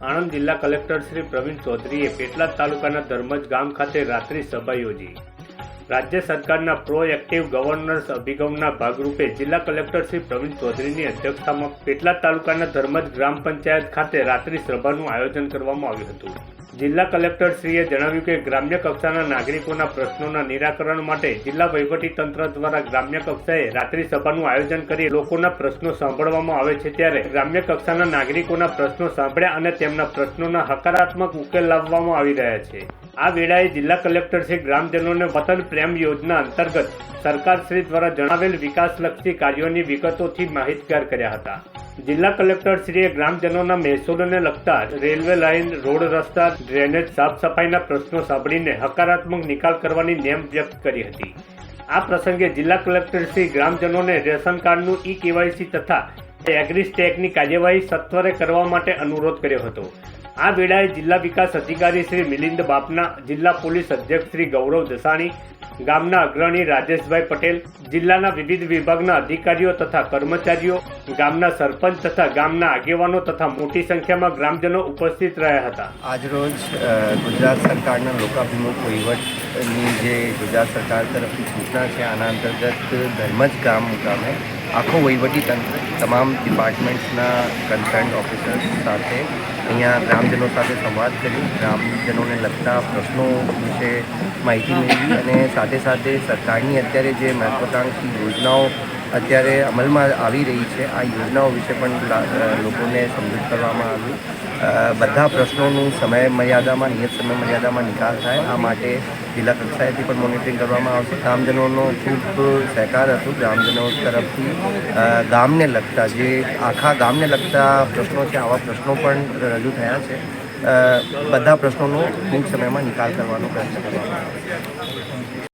આણંદ જિલ્લા કલેક્ટર શ્રી પ્રવીણ ચૌધરીએ પેટલાદ તાલુકાના ધર્મજ ગામ ખાતે રાત્રિ સભા યોજી. રાજ્ય સરકારના પ્રોએક્ટિવ ગવર્નન્સ અભિગમના ભાગરૂપે જિલ્લા કલેક્ટર શ્રી પ્રવીણ ચૌધરીની અધ્યક્ષતામાં પેટલાદ તાલુકાના ધર્મજ ગ્રામ પંચાયત ખાતે રાત્રિ સભાનું આયોજન કરવામાં આવ્યું હતું. જિલ્લા કલેક્ટરશ્રીએ જણાવ્યું કે ગ્રામ્ય કક્ષાના નાગરિકોના પ્રશ્નોના નિરાકરણ માટે જિલ્લા તંત્ર દ્વારા ગ્રામ્ય કક્ષાએ રાત્રિ સભાનું આયોજન કરી લોકોના પ્રશ્નો સાંભળવામાં આવે છે ત્યારે ગ્રામ્ય કક્ષાના નાગરિકોના પ્રશ્નો સાંભળ્યા અને તેમના પ્રશ્નોના હકારાત્મક ઉકેલ લાવવામાં આવી રહ્યા છે. આ વેળાએ જિલ્લા કલેક્ટરશ્રી ગ્રામજનોને વતન પ્રેમ યોજના અંતર્ગત સરકારશ્રી દ્વારા જણાવેલ વિકાસલક્ષી કાર્યોની વિગતોથી માહિતગાર કર્યા હતા. જિલ્લા કલેક્ટરશ્રીએ ગ્રામજનોના મહેસૂલને લગતા રેલવે લાઇન, રોડ રસ્તા, ડ્રેનેજ, સાફ સફાઈના પ્રશ્નો સાંભળીને હકારાત્મક નિકાલ કરવાની નેમ વ્યક્ત કરી હતી. આ પ્રસંગે જિલ્લા કલેક્ટરશ્રી ગ્રામજનોને રેશન કાર્ડનું ઈ કેવાયસી તથા એગ્રીસ્ટેકની કાર્યવાહી સત્વરે કરવા માટે અનુરોધ કર્યો હતો. આ વેળાએ જિલ્લા વિકાસ અધિકારી શ્રી મિલિંદ બાપના, જિલ્લા પોલીસ અધ્યક્ષ શ્રી ગૌરવ દસાણી, ગામના અગ્રણી રાજેશભાઈ પટેલ, જિલ્લાના વિવિધ વિભાગના અધિકારીઓ તથા કર્મચારીઓ, ગામના સરપંચ તથા ગામના આગેવાનો તથા મોટી સંખ્યામાં ગ્રામજનો ઉપસ્થિત રહ્યા હતા. આજરોજ ગુજરાત સરકારના લોકાભિમુખ વહીવટની જે ગુજરાત સરકાર તરફથી સૂચના છે, આના અંતર્ગત ધર્મજ ગામ મુકામે આખો વહીવટી તંત્ર, તમામ ડિપાર્ટમેન્ટ્સના કન્સર્ન ઓફિસર્સ સાથે અહીંયા ગ્રામજનો સાથે સંવાદ કરી, ગ્રામજનોને લગતા પ્રશ્નો વિશે માહિતી મેળવી અને સાથે સાથે સરકારની અત્યારે જે મહત્વાકાંક્ષી યોજનાઓ અત્યારે અમલમાં આવી રહી છે. આ યોજનાઓ વિશે પણ લોકોને સમજૂત કરવામાં આવ્યું બધા પ્રશ્નોનું સમય મર્યાદામાં નિયત સમય મર્યાદામાં નિકાલ થાય. આ માટે જિલ્લા કક્ષાએથી પણ મોનિટરિંગ કરવામાં આવશે. ગ્રામજનોનો ખૂબ સહકાર હતો. ગ્રામજનો તરફથી ગામને લગતા જે આખા ગામને લગતા પ્રશ્નો છે, આવા પ્રશ્નો પણ રજૂ થયા છે. બધા પ્રશ્નોનો ટૂંક સમયમાં નિકાલ કરવાનો પ્રયત્ન કરવામાં આવશે.